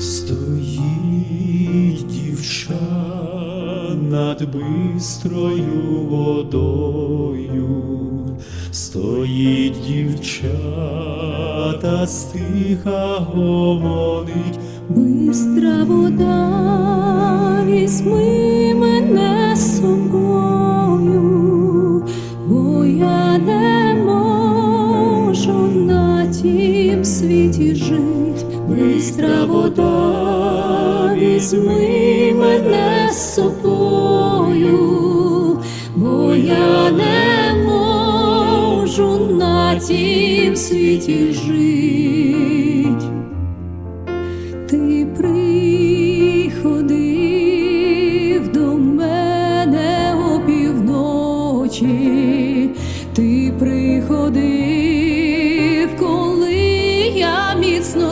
Стоїть дівча над бистрою водою, стоїть дівча та стиха гомонить. Бистра вода, візьми мене собою, бо я не можу на тім світі жить. Бистра вода, візьми мене з собою, бо я не можу на тім світі жить. Ти приходив до мене опівночі,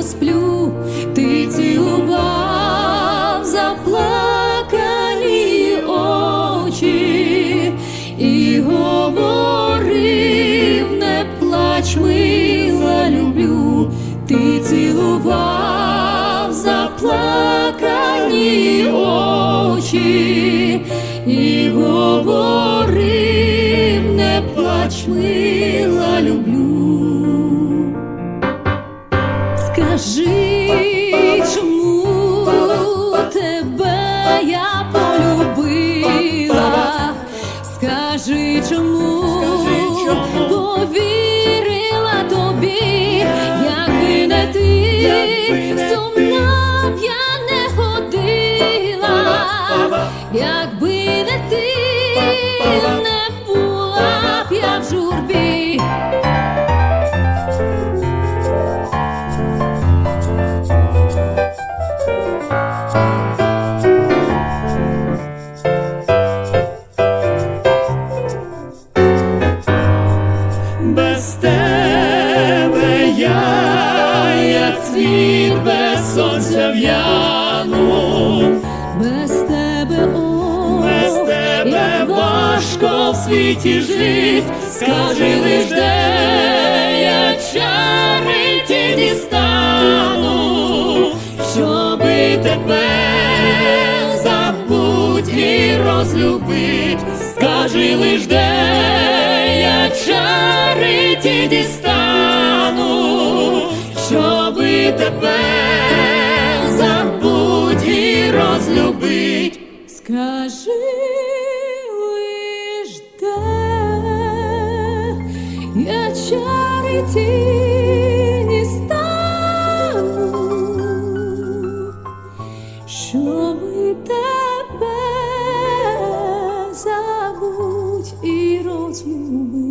сплю, ти цілував заплакані очі і говорив, не плач, мила, люблю, ти цілував заплакані очі і говорив, не плач, мила, Скажи, чому тебе я полюбила? Скажи, чому повірила тобі, якби не ти, сумна б я не ходила, якби не ти, не була б я в журбі. Без тебе я, як цвіт без сонця в'яну, Без тебе, о, без тебе важко в світі жить, скажи лиш де я чари ті дістану, щоби тебе забудь і розлюбить, скажи лиш де шариті дістану, щоби тебе забудь і розлюбить, скажи лиш де щоб. Тебе забуть і розлюбить.